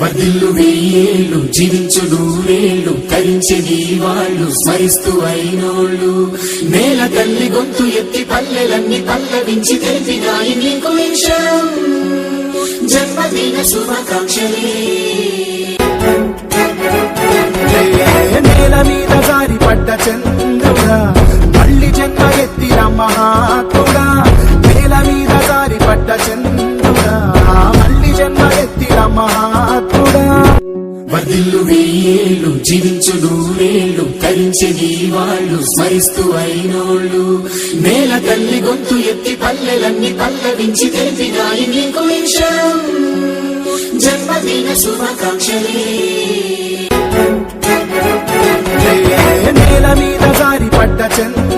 వదిల్లు వెయ్యేళ్ళు జీవించు నూరేళ్ళు తరించని వాళ్ళు స్మరిస్తూ అయినోళ్ళు. నేల తల్లి గొంతు ఎత్తి పల్లెలన్నీ పల్లవించి తెలిపినాయి నీకు జన్మదిన శుభాకాంక్షలే. నేల మీద జారి పడ్డ చెంద వర్ధిల్లు వెయ్యేళ్ళు జీవించు నూరేళ్ళు నీ వాళ్ళు స్మరిస్తూ అయినోళ్ళు. నేల తల్లి గొంతు ఎత్తి పల్లెలన్నీ పల్లవించి తెలిపినాయి నీకు విషయం. జన్మదిన శుభాకాంక్షలే. నేల మీద జారి పడ్డ చంద్రుడా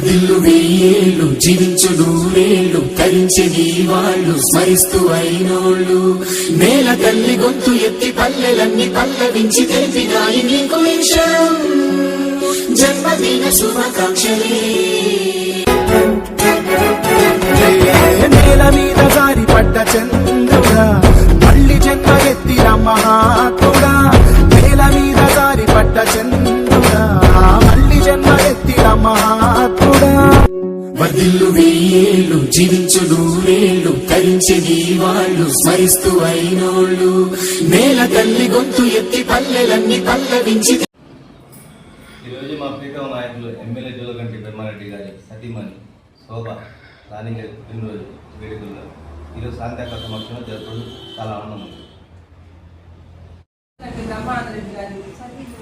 వర్ధిల్లు వెయ్యేళ్ళు జీవించు నూరేళ్ళు తరించని వాళ్ళు స్మరిస్తూ అయినోళ్ళు. నేల తల్లి గొంతు ఎత్తి పల్లెలన్నీ పల్లవించి తెలిపినాయి నీకు విషయం. జన్మదిన శుభాకాంక్షలే. నేల మీద జారి పడ్డ చంద్రుడా వర్ధిల్లు వెయ్యేళ్ళు జీవించు నూరేళ్ళు తరించని వాళ్ళు స్మరిస్తూ అయినోళ్ళు. నేల తల్లి గొంతు ఎత్తి పల్లెలన్నీ పల్లవించి ఈరోజు మా ప్రీతం నాయకులు ఎమ్మెల్యే జోలగంటి బ్రహ్మారెడ్డి గారి సతీమణి శోభ రాణి గారి పుట్టినరోజు వేడుకల్లో. ఈరోజు శాంతి సమక్షంలో జరుపుకోవడం చాలా ఆనందం ఉంది. నాకు బ్రహ్మానందరెడ్డి గారి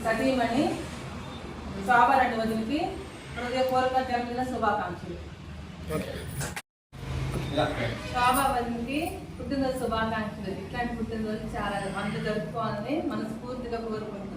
సతీమణి శోభారెడ్డి వదిలికి హృదయపూర్వక జన్మదిన శుభాకాంక్షలు. శోభా పుట్టినరోజు శుభాకాంక్షలు. ఇట్లాంటి పుట్టినరోజు చాలా మంది జరుపుకోవాలని మనస్ఫూర్తిగా కోరుకుంటున్నాం.